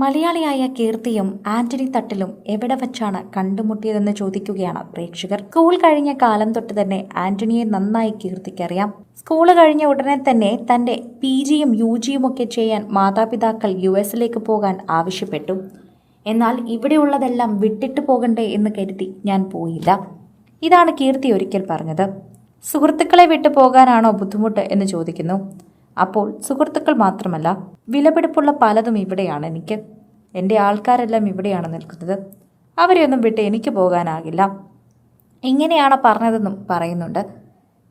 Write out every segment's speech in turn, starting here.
മലയാളിയായ കീർത്തിയും ആന്റണി തട്ടിലും എവിടെ വച്ചാണ് കണ്ടുമുട്ടിയതെന്ന് ചോദിക്കുകയാണ് പ്രേക്ഷകർ. സ്കൂൾ കഴിഞ്ഞ കാലം തൊട്ട് തന്നെ ആന്റണിയെ നന്നായി കീർത്തിക്കറിയാം സ്കൂൾ കഴിഞ്ഞ ഉടനെ തന്നെ തന്റെ പി ജിയും യു ജിയും ഒക്കെ ചെയ്യാൻ മാതാപിതാക്കൾ യു എസിലേക്ക് പോകാൻ ആവശ്യപ്പെട്ടു. എന്നാൽ ഇവിടെയുള്ളതെല്ലാം വിട്ടിട്ട് പോകണ്ടേ എന്ന് കരുതി ഞാൻ പോയില്ല. ഇതാണ് കീർത്തി ഒരിക്കൽ പറഞ്ഞത്. സുഹൃത്തുക്കളെ വിട്ടു പോകാനാണോ ബുദ്ധിമുട്ട് എന്ന് ചോദിക്കുന്നു. അപ്പോൾ സുഹൃത്തുക്കൾ മാത്രമല്ല വിലപിടിപ്പുള്ള പലതും ഇവിടെയാണ് എനിക്ക്. എന്റെ ആൾക്കാരെല്ലാം ഇവിടെയാണ് നിൽക്കുന്നത്. അവരെയൊന്നും വിട്ട് എനിക്ക് പോകാനാകില്ല. ഇങ്ങനെയാണ് പറഞ്ഞതെന്നും പറയുന്നുണ്ട്.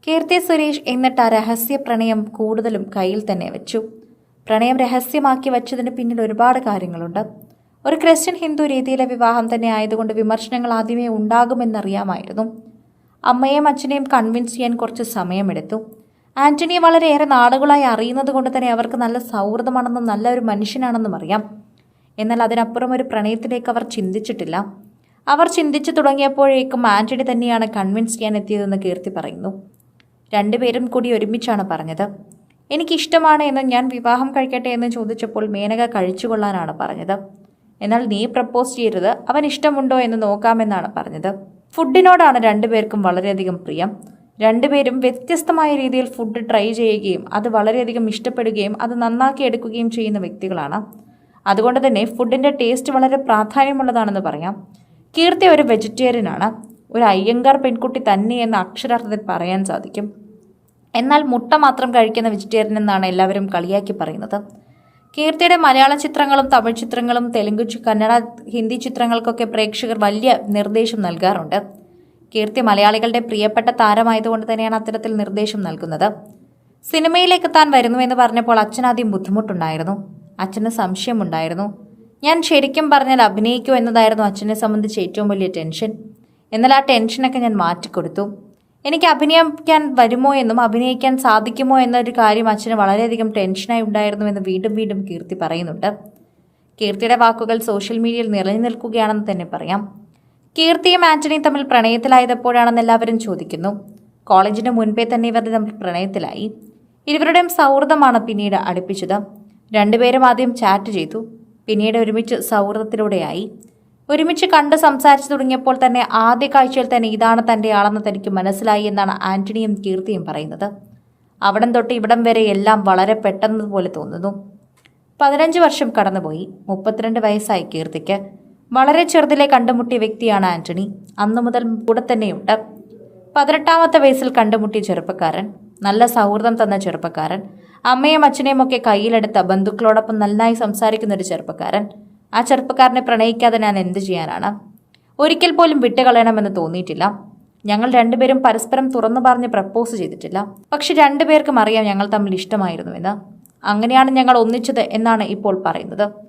കീർത്തി സുരേഷ് എന്നിട്ട് ആ രഹസ്യ പ്രണയം കൂടുതലും കയ്യിൽ തന്നെ വെച്ചു. പ്രണയം രഹസ്യമാക്കി വച്ചതിന് പിന്നിൽ ഒരുപാട് കാര്യങ്ങളുണ്ട്. ഒരു ക്രിസ്ത്യൻ ഹിന്ദു രീതിയിലെ വിവാഹം തന്നെ ആയതുകൊണ്ട് വിമർശനങ്ങൾ ആദ്യമേ ഉണ്ടാകുമെന്നറിയാമായിരുന്നു. അമ്മയെയും അച്ഛനെയും കൺവിൻസ് ചെയ്യാൻ കുറച്ച് സമയമെടുത്തു. ആന്റണിയെ വളരെയേറെ നാടുകളായി അറിയുന്നത് കൊണ്ട് തന്നെ അവർക്ക് നല്ല സൗഹൃദമാണെന്നും നല്ല ഒരു മനുഷ്യനാണെന്നും അറിയാം. എന്നാൽ അതിനപ്പുറം ഒരു പ്രണയത്തിലേക്ക് അവർ ചിന്തിച്ചിട്ടില്ല. അവർ ചിന്തിച്ചു തുടങ്ങിയപ്പോഴേക്കും ആന്റണി തന്നെയാണ് കൺവിൻസ് ചെയ്യാൻ എത്തിയതെന്ന് കീർത്തി പറയുന്നു. രണ്ടുപേരും കൂടി ഒരുമിച്ചാണ് പറഞ്ഞത്. എനിക്കിഷ്ടമാണ് എന്ന് ഞാൻ വിവാഹം കഴിക്കട്ടെ എന്ന് ചോദിച്ചപ്പോൾ മേനക കഴിച്ചുകൊള്ളാനാണ് പറഞ്ഞത്. എന്നാൽ നീ പ്രപ്പോസ് ചെയ്യരുത്. അവൻ ഇഷ്ടമുണ്ടോ എന്ന് നോക്കാമെന്നാണ് പറഞ്ഞത്. ഫുഡിനോടാണ് രണ്ടുപേർക്കും വളരെയധികം പ്രിയം. രണ്ടുപേരും വ്യത്യസ്തമായ രീതിയിൽ ഫുഡ് ട്രൈ ചെയ്യുകയും അത് വളരെയധികം ഇഷ്ടപ്പെടുകയും അത് നന്നാക്കി എടുക്കുകയും ചെയ്യുന്ന വ്യക്തികളാണ്. അതുകൊണ്ട് തന്നെ ഫുഡിന്റെ ടേസ്റ്റ് വളരെ പ്രാധാന്യമുള്ളതാണെന്ന് പറയാം. കീർത്തി ഒരു വെജിറ്റേറിയനാണ് ഒരു അയ്യങ്കാർ പെൺകുട്ടി തന്നെ എന്ന അക്ഷരാർത്ഥത്തിൽ പറയാൻ സാധിക്കും. എന്നാൽ മുട്ട മാത്രം കഴിക്കുന്ന വെജിറ്റേറിയൻ എന്നാണ് എല്ലാവരും കളിയാക്കി പറയുന്നത്. കീർത്തിയുടെ മലയാള ചിത്രങ്ങളും തമിഴ് ചിത്രങ്ങളും തെലുങ്ക് കന്നഡ ഹിന്ദി ചിത്രങ്ങൾക്കൊക്കെ പ്രേക്ഷകർ വലിയ നിർദ്ദേശം നൽകാറുണ്ട്. കീർത്തി മലയാളികളുടെ പ്രിയപ്പെട്ട താരമായതുകൊണ്ട് തന്നെയാണ് അത്തരത്തിൽ നിർദ്ദേശം നൽകുന്നത്. സിനിമയിലേക്ക് താൻ വരുന്നുവെന്ന് പറഞ്ഞപ്പോൾ അച്ഛനാദ്യം ബുദ്ധിമുട്ടുണ്ടായിരുന്നു. അച്ഛന് സംശയമുണ്ടായിരുന്നു. ഞാൻ ശരിക്കും പറഞ്ഞാൽ അഭിനയിക്കൂ എന്നതായിരുന്നു അച്ഛനെ സംബന്ധിച്ച് ഏറ്റവും വലിയ ടെൻഷൻ. എന്നാൽ ആ ടെൻഷനൊക്കെ ഞാൻ മാറ്റിക്കൊടുത്തു. എനിക്ക് അഭിനയിക്കാൻ വരുമോ എന്നും അഭിനയിക്കാൻ സാധിക്കുമോ എന്നൊരു കാര്യം അച്ഛന് വളരെയധികം ടെൻഷനായി ഉണ്ടായിരുന്നു എന്ന് വീണ്ടും വീണ്ടും കീർത്തി പറയുന്നുണ്ട്. കീർത്തിയുടെ വാക്കുകൾ സോഷ്യൽ മീഡിയയിൽ നിറഞ്ഞു നിൽക്കുകയാണെന്ന് തന്നെ പറയാം. കീർത്തിയും ആന്റണിയും തമ്മിൽ പ്രണയത്തിലായതെപ്പോഴാണെന്ന് എല്ലാവരും ചോദിക്കുന്നു. കോളേജിന് മുൻപേ തന്നെ ഇവർ തമ്മിൽ പ്രണയത്തിലായി. ഇരുവരുടെയും സൗഹൃദമാണ് പിന്നീട് അടുപ്പിച്ചത്. രണ്ടുപേരും ആദ്യം ചാറ്റ് ചെയ്തു. പിന്നീട് ഒരുമിച്ച് സൗഹൃദത്തിലൂടെയായി. ഒരുമിച്ച് കണ്ട് സംസാരിച്ചു തുടങ്ങിയപ്പോൾ തന്നെ ആദ്യ കാഴ്ചയിൽ തന്നെ ഇതാണ് തന്റെ ആളെന്ന് തനിക്ക് മനസ്സിലായി എന്നാണ് ആന്റണിയും കീർത്തിയും പറയുന്നത്. അവിടം തൊട്ട് ഇവിടം വരെ എല്ലാം വളരെ പെട്ടെന്നതുപോലെ തോന്നുന്നു. പതിനഞ്ച് വർഷം കടന്നുപോയി. മുപ്പത്തിരണ്ട് വയസ്സായി കീർത്തിക്ക്. വളരെ ചെറുതിലെ കണ്ടുമുട്ടിയ വ്യക്തിയാണ് ആന്റണി. അന്നു മുതൽ കൂടെ തന്നെയുണ്ട്. പതിനെട്ടാമത്തെ വയസ്സിൽ കണ്ടുമുട്ടിയ ചെറുപ്പക്കാരൻ നല്ല സൗഹൃദം തന്ന ചെറുപ്പക്കാരൻ അമ്മയും അച്ഛനെയും ഒക്കെ കയ്യിലെടുത്ത ബന്ധുക്കളോടൊപ്പം നന്നായി സംസാരിക്കുന്ന ഒരു ചെറുപ്പക്കാരൻ. ആ ചെറുപ്പക്കാരനെ പ്രണയിക്കാതെ ഞാൻ എന്ത് ചെയ്യാനാണ്? ഒരിക്കൽ പോലും വിട്ടുകളയണമെന്ന് തോന്നിയിട്ടില്ല. ഞങ്ങൾ രണ്ടുപേരും പരസ്പരം തുറന്നു പറഞ്ഞ് പ്രപ്പോസ് ചെയ്തിട്ടില്ല. പക്ഷെ രണ്ടുപേർക്കും അറിയാം ഞങ്ങൾ തമ്മിൽ ഇഷ്ടമായിരുന്നുവെന്ന്. അങ്ങനെയാണ് ഞങ്ങൾ ഒന്നിച്ചത് എന്നാണ് ഇപ്പോൾ പറയുന്നത്.